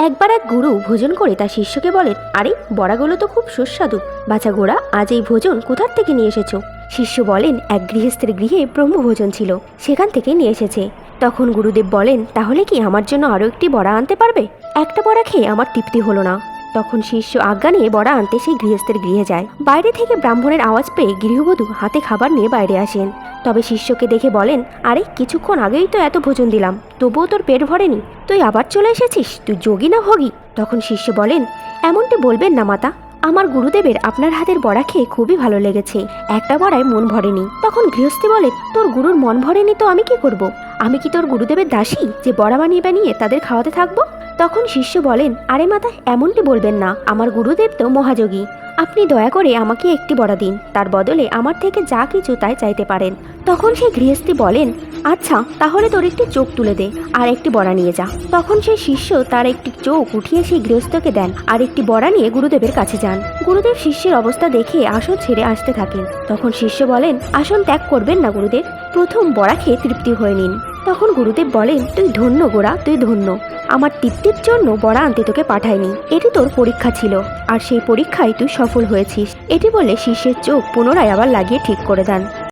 একবার এক গুরু ভোজন করে তার শিষ্যকে বলেন, আরে, বড়াগুলো তো খুব সুস্বাদু। বাছা গোড়া আজ এই ভোজন কোথার থেকে নিয়ে এসেছ? শিষ্য বলেন, এক গৃহস্থের গৃহে ব্রহ্মভোজন ছিল, সেখান থেকে নিয়ে এসেছে। তখন গুরুদেব বলেন, তাহলে কি আমার জন্য আরও একটি বড়া আনতে পারবে? একটা বড়া খেয়ে আমার তৃপ্তি হলো না। তখন শিষ্য আজ্ঞা নিয়ে বড়া আনতে সেই গৃহস্থের গৃহে যায়। বাইরে থেকে ব্রাহ্মণের আওয়াজ পেয়ে গৃহবধূ হাতে খাবার নিয়ে বাইরে আসেন। তবে শিষ্যকে দেখে বলেন, আরে, কিছুক্ষণ আগেই তো এত ভোজন দিলাম, তবুও তোর পেট ভরেনি, তুই আবার চলে এসেছিস, তুই যোগী না ভোগী? তখন শিষ্য বলেন, এমনটি বলবেন না, মাতা। আমার গুরুদেবের আপনার হাতের বড়া খেয়ে খুবই ভালো লেগেছে, একটা বড়ায় মন ভরেনি। তখন গৃহস্থী বলেন, তোর গুরুর মন ভরেনি তো আমি কি করব? আমি কি তোর গুরুদেবের দাসী, যে বড়া বানিয়ে বানিয়ে তাদের খাওয়াতে থাকব? তখন শিষ্য বলেন, আরে মাতা, এমনটি বলবেন না, আমার গুরুদেব তো মহাযোগী। আপনি দয়া করে আমাকে একটি বড়া দিন, তার বদলে আমার থেকে যা কিছু তাই চাইতে পারেন। তখন সেই গৃহস্থী বলেন আচ্ছা তাহলে তোর একটি চোখ তুলে দে, আর একটি বড়া নিয়ে যা। তখন সেই শিষ্য তার একটি চোখ উঠিয়ে সেই গৃহস্থকে দেন, আর একটি বড়া নিয়ে গুরুদেবের কাছে যান। গুরুদেব শিষ্যের অবস্থা দেখে আসন ছেড়ে আসতে থাকেন। তখন শিষ্য বলেন, আসন ত্যাগ করবেন না, গুরুদেব। প্রথম বড়া খেয়ে তৃপ্তি হয়ে নিন। তখন গুরুদেব বলেন, তুই ধন্য গোড়া তুই ধন্য। আমার তৃপ্তির জন্য বড়া আনতে তোকে পাঠায়নি। এটি তোর পরীক্ষা ছিল, আর সেই পরীক্ষায় তুই সফল হয়েছিস। এটি বলে শিষ্যের চোখ পুনরায় আবার লাগিয়ে ঠিক করে দেন।